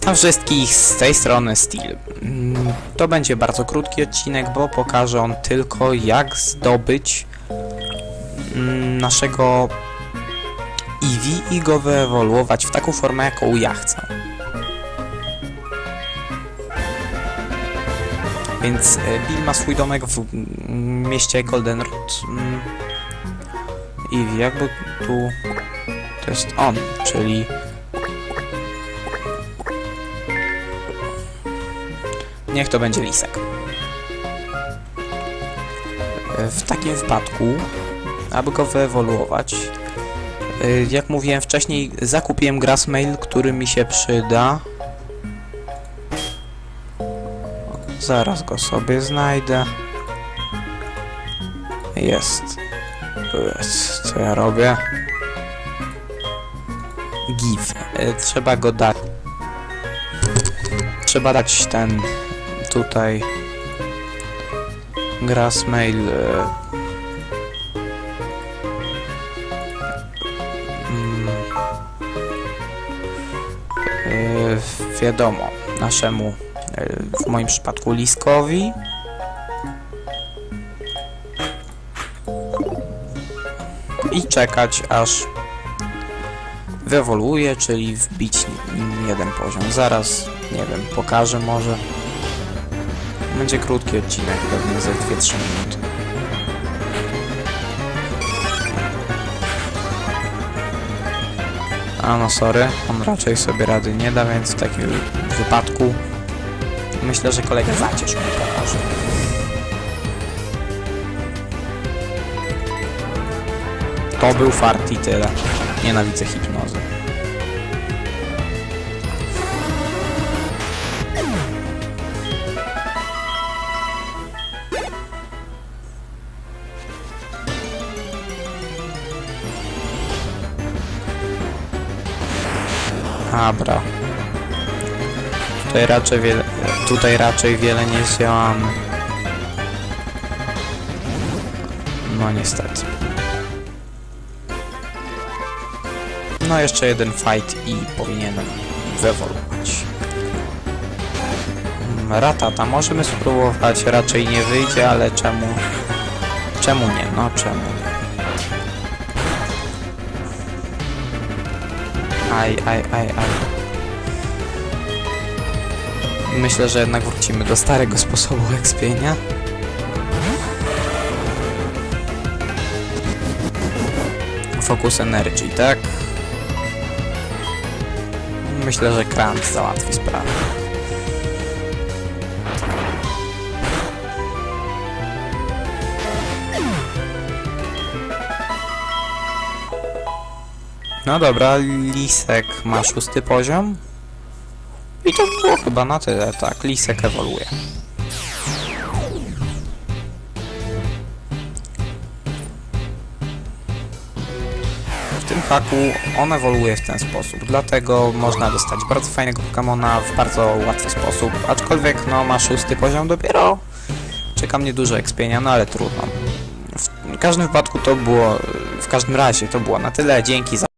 Witam wszystkich z tej strony Steel. Mm, To będzie bardzo krótki odcinek, bo pokażę on tylko jak zdobyć mm, naszego Eevee i go wyewoluować w taką formę, jaką ja chcę. Więc e, Bill ma swój domek w mm, mieście Goldenrod. Mm, Eevee, jakby tu... To jest on, czyli Niech to będzie lisek. W takim wypadku, aby go wyewoluować, y, jak mówiłem wcześniej, zakupiłem Grassmail, który mi się przyda. Zaraz go sobie znajdę. Jest. Co ja robię? Give. Trzeba go dać. Trzeba dać ten tutaj Grassmail e, mm, e, wiadomo naszemu e, w moim przypadku Liskowi i czekać aż wyewoluuje, czyli wbić jeden poziom. Zaraz, nie wiem, pokażę może. Będzie krótki odcinek, pewnie za 2-3 minuty. A no sorry, on raczej sobie rady nie da, więc w takim wypadku myślę, że kolega zacież mi pokaże. To był fart i tyle. Nienawidzę hipnozy. Abra. Tutaj raczej wiele, tutaj raczej wiele nie zdziałamy. No niestety. No jeszcze jeden fight i powinienem wyewoluować. Mm, Ratata możemy spróbować, raczej nie wyjdzie, ale czemu... Czemu nie? No czemu Aj, aj, aj, aj. Myślę, że jednak wrócimy do starego sposobu ekspienia. Focus Energy, tak? Myślę, że Krant załatwi sprawę. No dobra, Lisek ma szósty poziom. I to było chyba na tyle, tak, Lisek ewoluuje. W tym haku on ewoluuje w ten sposób, dlatego można dostać bardzo fajnego Pokemona w bardzo łatwy sposób, aczkolwiek no ma szósty poziom dopiero. Czeka mnie dużo ekspienia, no ale trudno. W każdym wypadku to było, w każdym razie to było na tyle, dzięki za